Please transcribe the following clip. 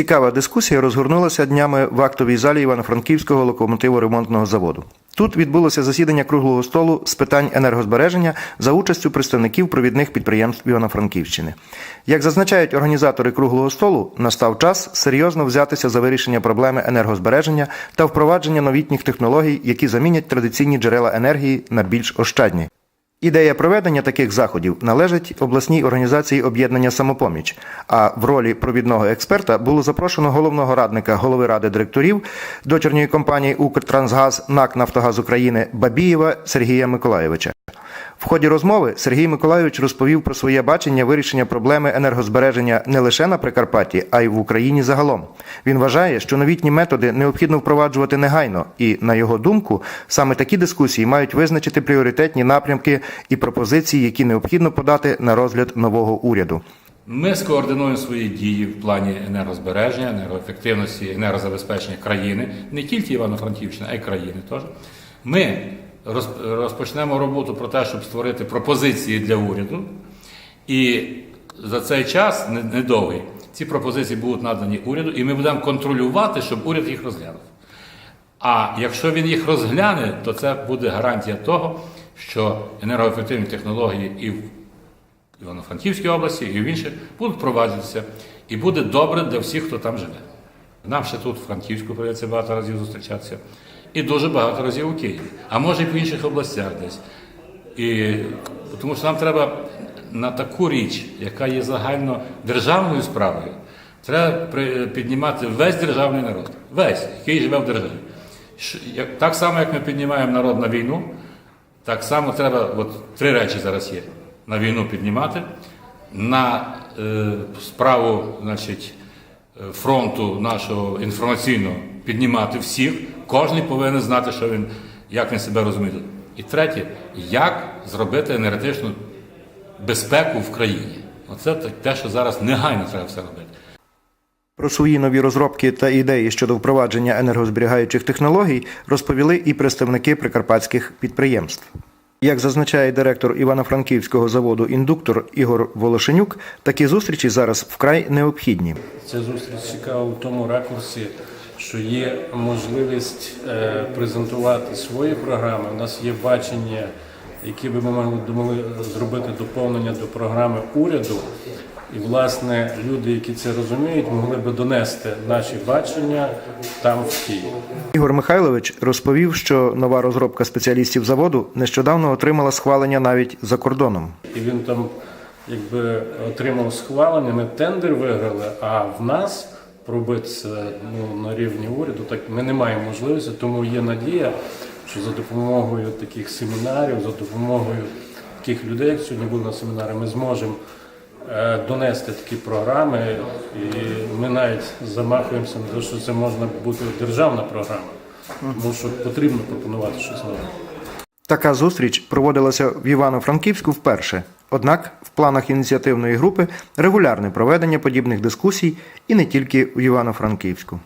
Цікава дискусія розгорнулася днями в актовій залі Івано-Франківського локомотиво-ремонтного заводу. Тут відбулося засідання круглого столу з питань енергозбереження за участю представників провідних підприємств Івано-Франківщини. Як зазначають організатори круглого столу, настав час серйозно взятися за вирішення проблеми енергозбереження та впровадження новітніх технологій, які замінять традиційні джерела енергії на більш ощадні. Ідея проведення таких заходів належить обласній організації об'єднання самопоміч. А в ролі провідного експерта було запрошено головного радника голови ради директорів дочірньої компанії Укртрансгаз НАК Нафтогаз України Бабієва Сергія Миколайовича. В ході розмови Сергій Миколайович розповів про своє бачення вирішення проблеми енергозбереження не лише на Прикарпатті, а й в Україні загалом. Він вважає, що новітні методи необхідно впроваджувати негайно, і, на його думку, саме такі дискусії мають визначити пріоритетні напрямки і пропозиції, які необхідно подати на розгляд нового уряду. Ми скоординуємо свої дії в плані енергозбереження, енергоефективності, енергозабезпечення країни, не тільки Івано-Франківщини, а й країни теж. Ми розпочнемо роботу про те, щоб створити пропозиції для уряду. І за цей час, недовгий, ці пропозиції будуть надані уряду, і ми будемо контролювати, щоб уряд їх розглянув. А якщо він їх розгляне, то це буде гарантія того, що енергоефективні технології і в Івано-Франківській області, і в інших будуть впроваджуватися. І буде добре для всіх, хто там живе. Нам ще тут, в Франківську, прийдеться багато разів зустрічатися, і дуже багато разів у Києві, а може і в інших областях десь. І, тому що нам треба на таку річ, яка є загально державною справою, треба піднімати весь державний народ, весь, який живе в державі. Так само, як ми піднімаємо народ на війну, так само треба, от три речі зараз є: на війну піднімати, на е, справу значить, е, фронту нашого інформаційного піднімати всіх. Кожен повинен знати, що він, як він себе розуміє. І третє, як зробити енергетичну безпеку в країні. Оце те- те, що зараз негайно треба все робити. Про свої нові розробки та ідеї щодо впровадження енергозберігаючих технологій розповіли і представники прикарпатських підприємств. Як зазначає директор Івано-Франківського заводу індуктор Ігор Волошенюк, такі зустрічі зараз вкрай необхідні. Ця зустріч цікава в тому ракурсі, що є можливість е, презентувати свої програми. У нас є бачення, які би ми могли зробити доповнення до програми уряду. І, власне, люди, які це розуміють, могли би донести наші бачення там в Києві. Ігор Михайлович розповів, що нова розробка спеціалістів заводу нещодавно отримала схвалення навіть за кордоном. І він там якби отримав схвалення, ми тендер виграли, а в нас пробитися ну, на рівні уряду, так ми не маємо можливості, тому є надія, що за допомогою таких семінарів, за допомогою таких людей, як сьогодні були на семінарі, ми зможемо донести такі програми, і ми навіть замахуємося на те, що це можна бути державна програма, тому що потрібно пропонувати щось нове. Така зустріч проводилася в Івано-Франківську вперше. Однак в планах ініціативної групи регулярне проведення подібних дискусій і не тільки в Івано-Франківську.